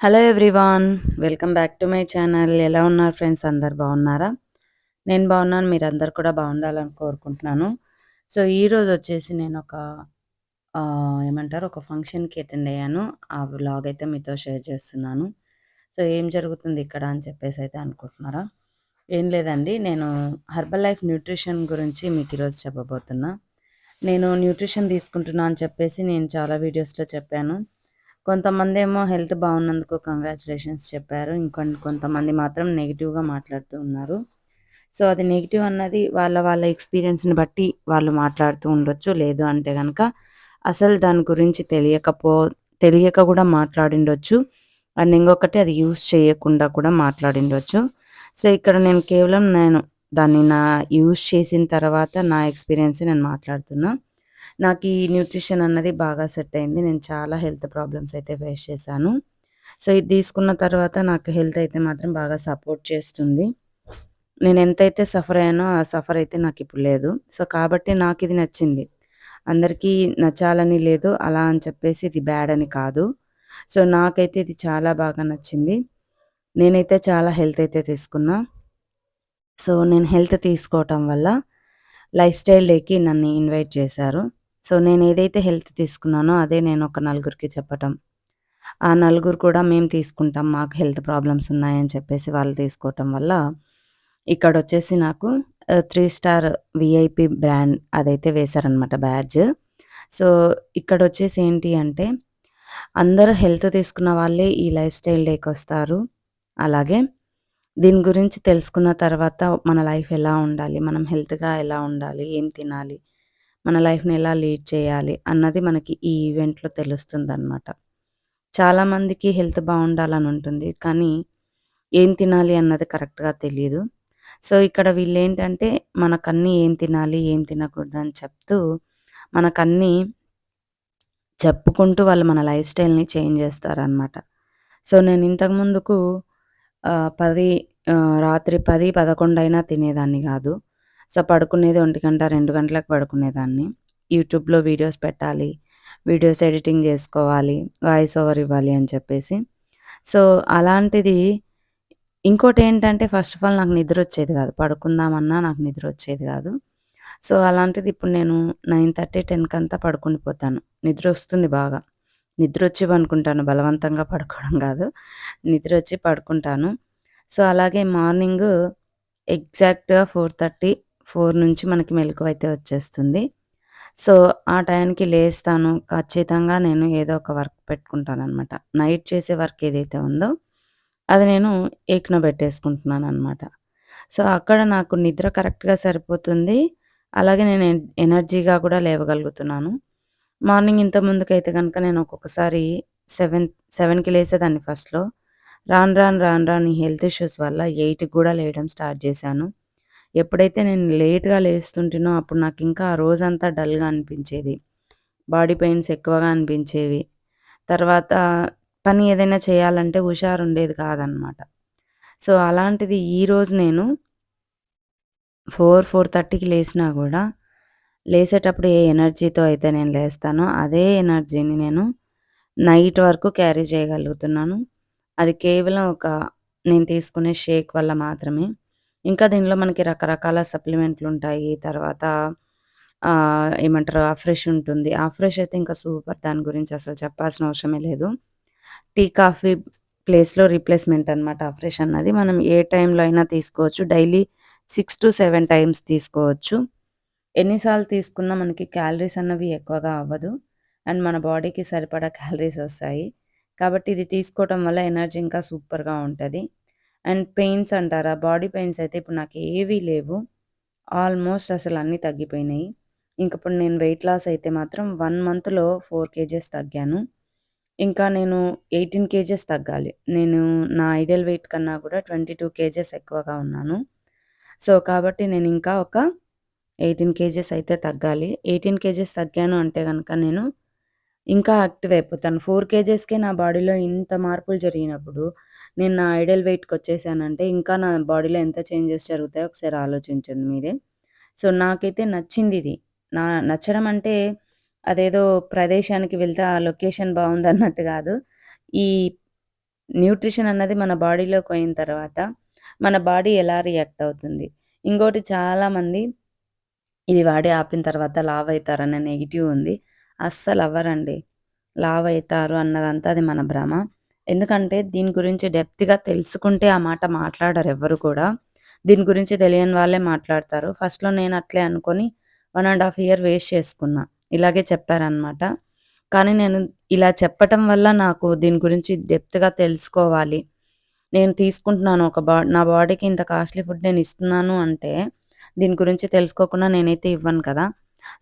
Hello everyone welcome back to my channel ఎలా ఉన్నారు friends అందరు బాగున్నారా? నేను బాగున్నాను మీరందరు కూడా బాగుండాలని కోరుకుంటున్నాను. సో ఈరోజు వచ్చేసి నేను ఒక ఏమంటారు ఒక ఫంక్షన్కి అటెండ్ అయ్యాను. ఆ వ్లాగ్ అయితే మీతో షేర్ చేస్తున్నాను. సో ఏం జరుగుతుంది ఇక్కడ అని చెప్పేసి అయితే అనుకుంటున్నారా? ఏం లేదండి నేను హర్బల్ లైఫ్ న్యూట్రిషన్ గురించి మీకు ఈరోజు చెప్పబోతున్నా. నేను న్యూట్రిషన్ తీసుకుంటున్నా అని చెప్పేసి నేను చాలా వీడియోస్లో చెప్పాను. కొంతమంది ఏమో హెల్త్ బాగున్నందుకు కంగ్రాచులేషన్స్ చెప్పారు. ఇంకొంత కొంతమంది మాత్రం నెగిటివ్గా మాట్లాడుతూ ఉన్నారు. సో అది నెగిటివ్ అన్నది వాళ్ళ వాళ్ళ ఎక్స్పీరియన్స్ని బట్టి వాళ్ళు మాట్లాడుతూ ఉండొచ్చు లేదు అంటే కనుక అసలు దాని గురించి తెలియకపో తెలియక కూడా మాట్లాడిండొచ్చు. అండ్ ఇంకొకటి అది యూస్ చేయకుండా కూడా మాట్లాడిండొచ్చు. సో ఇక్కడ నేను కేవలం నేను దాన్ని నా యూస్ చేసిన తర్వాత నా ఎక్స్పీరియన్స్ నేను మాట్లాడుతున్నా. నాకు ఈ న్యూట్రిషన్ అన్నది బాగా సెట్ అయింది. నేను చాలా హెల్త్ ప్రాబ్లమ్స్ అయితే ఫేస్ చేశాను. సో ఇది తీసుకున్న తర్వాత నాకు హెల్త్ అయితే మాత్రం బాగా సపోర్ట్ చేస్తుంది. నేను ఎంతైతే సఫర్ అయ్యానో ఆ సఫర్ అయితే నాకు ఇప్పుడు లేదు. సో కాబట్టి నాకు ఇది నచ్చింది. అందరికీ నచ్చాలని లేదు అలా అని చెప్పేసి ఇది బ్యాడ్ అని కాదు. సో నాకైతే ఇది చాలా బాగా నచ్చింది. నేనైతే చాలా హెల్త్ అయితే తీసుకున్నా. సో నేను హెల్త్ తీసుకోవటం వల్ల లైఫ్ స్టైల్ డేకి నన్ను ఇన్వైట్ చేశారు. సో నేను ఏదైతే హెల్త్ తీసుకున్నానో అదే నేను ఒక నలుగురికి చెప్పటం. ఆ నలుగురు కూడా మేము తీసుకుంటాం మాకు హెల్త్ ప్రాబ్లమ్స్ ఉన్నాయని చెప్పేసి వాళ్ళు తీసుకోవటం వల్ల ఇక్కడ వచ్చేసి నాకు త్రీ స్టార్ విఐపి బ్రాండ్ అదైతే వేశారనమాట బ్యాడ్జ్. సో ఇక్కడ వచ్చేసి ఏంటి అంటే అందరూ హెల్త్ తీసుకున్న వాళ్ళే ఈ లైఫ్ స్టైల్ డేకి వస్తారు. అలాగే దీని గురించి తెలుసుకున్న తర్వాత మన లైఫ్ ఎలా ఉండాలి మనం హెల్త్గా ఎలా ఉండాలి ఏం తినాలి మన లైఫ్ని ఎలా లీడ్ చేయాలి అన్నది మనకి ఈ ఈవెంట్లో తెలుస్తుంది అనమాట చాలామందికి హెల్త్ బాగుండాలని ఉంటుంది కానీ ఏం తినాలి అన్నది కరెక్ట్గా తెలియదు సో ఇక్కడ వీళ్ళు ఏంటంటే మనకన్నీ ఏం తినాలి ఏం తినకూడదు అని చెప్తూ మనకన్నీ చెప్పుకుంటూ వాళ్ళు మన లైఫ్ స్టైల్ని చేంజ్ చేస్తారనమాట సో నేను ఇంతకు ముందుకు పది రాత్రి పది పదకొండు అయినా తినేదాన్ని కాదు. సో పడుకునేది ఒంటి గంట రెండు గంటలకు పడుకునేదాన్ని. యూట్యూబ్లో వీడియోస్ పెట్టాలి వీడియోస్ ఎడిటింగ్ చేసుకోవాలి వాయిస్ ఓవర్ ఇవ్వాలి అని చెప్పేసి. సో అలాంటిది ఇంకోటి ఏంటంటే ఫస్ట్ ఆఫ్ ఆల్ నాకు నిద్ర వచ్చేది కాదు. పడుకుందామన్నా నాకు నిద్ర వచ్చేది కాదు. సో అలాంటిది ఇప్పుడు నేను నైన్ థర్టీ టెన్కి అంతా పడుకుని పోతాను. నిద్ర వస్తుంది బాగా. నిద్ర వచ్చి పడుకుంటాను బలవంతంగా పడుకోవడం కాదు. నిద్ర వచ్చి పడుకుంటాను. సో అలాగే మార్నింగ్ ఎగ్జాక్ట్గా ఫోర్ థర్టీ ఫోర్ నుంచి మనకి మెలకువ అయితే వచ్చేస్తుంది. సో ఆ టైంకి లేస్తాను. ఖచ్చితంగా నేను ఏదో ఒక వర్క్ పెట్టుకుంటాను అనమాట నైట్ చేసే వర్క్ ఏదైతే ఉందో అది నేను ఏకన పెట్టేసుకుంటున్నాను అనమాట సో అక్కడ నాకు నిద్ర కరెక్ట్గా సరిపోతుంది. అలాగే నేను ఎనర్జీగా కూడా లేవగలుగుతున్నాను. మార్నింగ్ ఇంత ముందుకైతే కనుక నేను ఒక్కొక్కసారి సెవెన్ సెవెన్కి లేసేదాన్ని ఫస్ట్లో. రాను రాను రాను రాను హెల్త్ ఇష్యూస్ వల్ల ఎయిట్కి కూడా లేయడం స్టార్ట్ చేశాను. ఎప్పుడైతే నేను లేట్గా లేస్తుంటేనో అప్పుడు నాకు ఇంకా ఆ రోజంతా డల్గా అనిపించేది. బాడీ పెయిన్స్ ఎక్కువగా అనిపించేవి. తర్వాత పని ఏదైనా చేయాలంటే హుషారు ఉండేది కాదనమాట. సో అలాంటిది ఈరోజు నేను ఫోర్ ఫోర్ థర్టీకి లేచినా కూడా లేసేటప్పుడు ఏ ఎనర్జీతో అయితే నేను లేస్తానో అదే ఎనర్జీని నేను నైట్ వరకు క్యారీ చేయగలుగుతున్నాను. అది కేవలం ఒక నేను తీసుకునే షేక్ వల్ల మాత్రమే. ఇంకా దీనిలో మనకి రకరకాల సప్లిమెంట్లు ఉంటాయి. తర్వాత ఆ, ఏమంటారు ఫ్రెష్ ఉంటుంది. ఫ్రెష్ అయితే ఇంకా సూపర్. దాని గురించి అసలు చెప్పాల్సిన అవసరమే లేదు. టీ కాఫీ ప్లేస్లో రీప్లేస్మెంట్ అనమాట ఫ్రెష్ అన్నది. మనం ఏ టైంలో అయినా తీసుకోవచ్చు. Daily six to seven times తీసుకోవచ్చు. ఎన్నిసార్లు తీసుకున్నా మనకి క్యాలరీస్ అన్నవి ఎక్కువగా అవ్వదు. అండ్ మన బాడీకి సరిపడా క్యాలరీస్ వస్తాయి. కాబట్టి ఇది తీసుకోవటం వల్ల ఎనర్జీ ఇంకా సూపర్గా ఉంటుంది. అండ్ పెయిన్స్ అంటారా? బాడీ పెయిన్స్ అయితే ఇప్పుడు నాకు ఏవీ లేవు. ఆల్మోస్ట్ అసలు అన్నీ తగ్గిపోయినాయి. ఇంకప్పుడు నేను వెయిట్ లాస్ అయితే మాత్రం వన్ మంత్లో ఫోర్ కేజెస్ తగ్గాను. ఇంకా నేను ఎయిటీన్ కేజెస్ తగ్గాలి. నేను నా ఐడియల్ వెయిట్ కన్నా కూడా ట్వంటీ టూ కేజెస్ ఎక్కువగా ఉన్నాను. సో కాబట్టి నేను ఇంకా ఒక ఎయిటీన్ కేజెస్ అయితే తగ్గాలి. ఎయిటీన్ కేజెస్ తగ్గాను అంటే కనుక నేను ఇంకా యాక్టివ్ అయిపోతాను. ఫోర్ కేజెస్కే నా బాడీలో ఇంత మార్పులు జరిగినప్పుడు నేను నా ఐడల్ వెయిట్కి వచ్చేసానంటే ఇంకా నా బాడీలో ఎంత చేంజెస్ జరుగుతాయో ఒకసారి ఆలోచించండి మీరే. సో నాకైతే నచ్చింది ఇది. నా నచ్చడం అంటే అదేదో ప్రదేశానికి వెళ్తే ఆ లొకేషన్ బాగుంది అన్నట్టు కాదు. ఈ న్యూట్రిషన్ అన్నది మన బాడీలోకి పోయిన తర్వాత మన బాడీ ఎలా రియాక్ట్ అవుతుంది. ఇంకోటి చాలామంది ఇది వాడి ఆపిన తర్వాత లావ్ అవుతారనే నెగిటివ్ ఉంది. అస్సలు అవ్వరండి. లావ్ అవుతారు అన్నదంతా అది మన భ్రమ. ఎందుకంటే దీని గురించి డెప్త్గా తెలుసుకుంటే ఆ మాట మాట్లాడరు ఎవరు కూడా. దీని గురించి తెలియని వాళ్ళే మాట్లాడతారు. ఫస్ట్లో నేను అట్లే అనుకొని one and half year waste చేసుకున్నా. ఇలాగే చెప్పారనమాట కానీ నేను ఇలా చెప్పటం వల్ల నాకు దీని గురించి డెప్త్గా తెలుసుకోవాలి. నేను తీసుకుంటున్నాను ఒక బా నా బాడీకి ఇంత కాస్ట్లీ ఫుడ్ నేను ఇస్తున్నాను అంటే దీని గురించి తెలుసుకోకుండా నేనైతే ఇవ్వను కదా.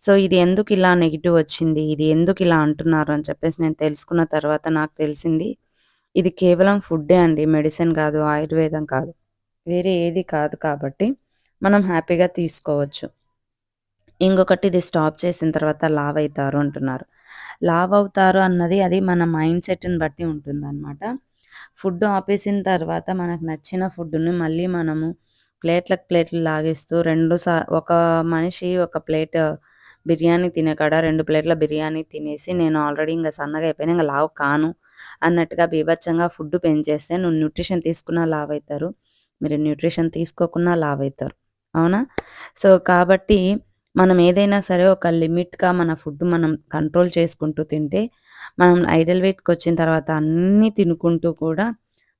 సో ఇది ఎందుకు ఇలా నెగిటివ్ వచ్చింది? ఇది ఎందుకు ఇలా అంటున్నారు? అని చెప్పేసి నేను తెలుసుకున్న తర్వాత నాకు తెలిసింది ఇది కేవలం ఫుడ్డే అండి మెడిసిన్ కాదు ఆయుర్వేదం కాదు వేరే ఏది కాదు కాబట్టి మనం హ్యాపీగా తీసుకోవచ్చు. ఇంకొకటి ఇది స్టాప్ చేసిన తర్వాత లావ్ అవుతారు అంటున్నారు. లావ్ అవుతారు అన్నది అది మన మైండ్ సెట్ని బట్టి ఉంటుందన్నమాట. ఫుడ్ ఆపేసిన తర్వాత మనకు నచ్చిన ఫుడ్ని మళ్ళీ మనము ప్లేట్లకు ప్లేట్లు లాగేస్తూ రెండు సా ఒక మనిషి ఒక ప్లేట్ బిర్యానీ తినే కాడ రెండు ప్లేట్ల బిర్యానీ తినేసి నేను ఆల్రెడీ ఇంకా సన్నగా అయిపోయినా ఇంకా లావు కాను. అన్నట్టుగా బీభత్సంగా ఫుడ్ పెంచేస్తే నువ్వు న్యూట్రిషన్ తీసుకున్నా లావ్ అవుతారు మీరు న్యూట్రిషన్ తీసుకోకున్నా లావ్ అవుతారు అవునా? సో కాబట్టి మనం ఏదైనా సరే ఒక లిమిట్గా మన ఫుడ్ మనం కంట్రోల్ చేసుకుంటూ తింటే మనం ఐడల్ వెయిట్కి వచ్చిన తర్వాత అన్నీ తినుకుంటూ కూడా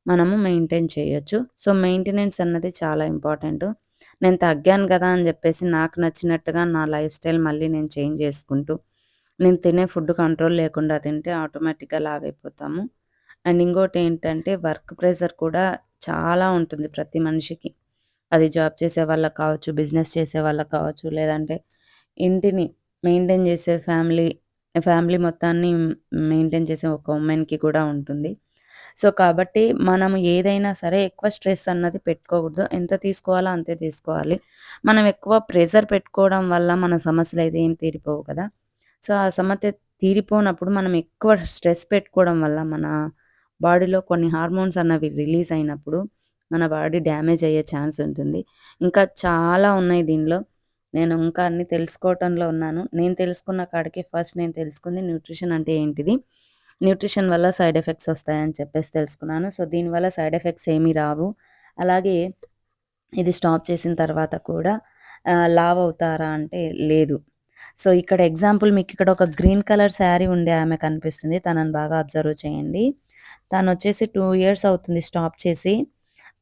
మనము మెయింటైన్ చేయొచ్చు. సో మెయింటెనెన్స్ అన్నది చాలా ఇంపార్టెంట్. నేను తగ్గాను కదా అని చెప్పేసి నాకు నచ్చినట్టుగా నా లైఫ్ స్టైల్ మళ్ళీ నేను చేంజ్ చేసుకుంటూ నేను తినే ఫుడ్ కంట్రోల్ లేకుండా తింటే ఆటోమేటిక్గా లావైపోతాము. అండ్ ఇంకోటి ఏంటంటే వర్క్ ప్రెషర్ కూడా చాలా ఉంటుంది ప్రతి మనిషికి. అది జాబ్ చేసే వాళ్ళకి కావచ్చు బిజినెస్ చేసే వాళ్ళకి కావచ్చు లేదంటే ఇంటిని మెయింటైన్ చేసే ఫ్యామిలీ ఫ్యామిలీ మొత్తాన్ని మెయింటైన్ చేసే ఒక ఉమెన్కి కూడా ఉంటుంది. సో కాబట్టి మనం ఏదైనా సరే ఎక్కువ స్ట్రెస్ అన్నది పెట్టుకోకూడదు. ఎంత తీసుకోవాలో అంతే తీసుకోవాలి. మనం ఎక్కువ ప్రెషర్ పెట్టుకోవడం వల్ల మన సమస్యలు అయితే ఏం తీరిపోవు కదా. సో ఆ సమస్య తీరిపోనప్పుడు మనం ఎక్కువ స్ట్రెస్ పెట్టుకోవడం వల్ల మన బాడీలో కొన్ని హార్మోన్స్ అన్నవి రిలీజ్ అయినప్పుడు మన బాడీ డ్యామేజ్ అయ్యే ఛాన్స్ ఉంటుంది. ఇంకా చాలా ఉన్నాయి దీనిలో. నేను ఇంకా అన్ని తెలుసుకోవటంలో ఉన్నాను. నేను తెలుసుకున్న కాడికి ఫస్ట్ నేను తెలుసుకుంది న్యూట్రిషన్ అంటే ఏంటిది. న్యూట్రిషన్ వల్ల సైడ్ ఎఫెక్ట్స్ వస్తాయని చెప్పేసి తెలుసుకున్నాను. సో దీనివల్ల సైడ్ ఎఫెక్ట్స్ ఏమీ రావు. అలాగే ఇది స్టాప్ చేసిన తర్వాత కూడా లావ్ అవుతారా అంటే లేదు. సో ఇక్కడ ఎగ్జాంపుల్ మీకు ఇక్కడ ఒక గ్రీన్ కలర్ శారీ ఉండే ఆమె కనిపిస్తుంది. తనని బాగా అబ్జర్వ్ చేయండి. తను వచ్చేసి టూ ఇయర్స్ అవుతుంది స్టాప్ చేసి.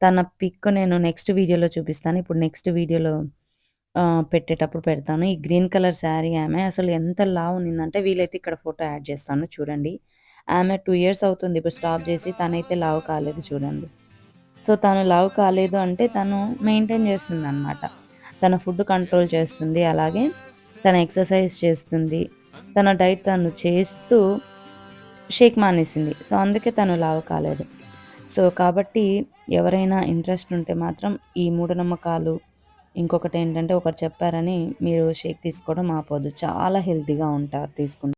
తన పిక్ నేను నెక్స్ట్ వీడియోలో చూపిస్తాను. ఇప్పుడు నెక్స్ట్ వీడియోలో పెట్టేటప్పుడు పెడతాను. ఈ గ్రీన్ కలర్ శారీ ఆమె అసలు ఎంత లావు ఉన్నిందంటే వీలైతే ఇక్కడ ఫోటో యాడ్ చేస్తాను చూడండి. ఆమె టూ ఇయర్స్ అవుతుంది. ఇప్పుడు స్టాప్ చేసి తనైతే లావు కాలేదు చూడండి. సో తను లావు కాలేదు అంటే తను మెయింటైన్ చేస్తుంది అనమాట తన ఫుడ్ కంట్రోల్ చేస్తుంది. అలాగే తన ఎక్సర్సైజ్ చేస్తుంది. తన డైట్ తను చేస్తూ షేక్ మానేసింది. సో అందుకే తను లావు కాలేదు. సో కాబట్టి ఎవరైనా ఇంట్రెస్ట్ ఉంటే మాత్రం ఈ మూఢనమ్మకాలు ఇంకొకటి ఏంటంటే ఒకరు చెప్పారని మీరు షేక్ తీసుకోవడం ఆపొద్దు. చాలా హెల్తీగా ఉంటారు తీసుకుంటే.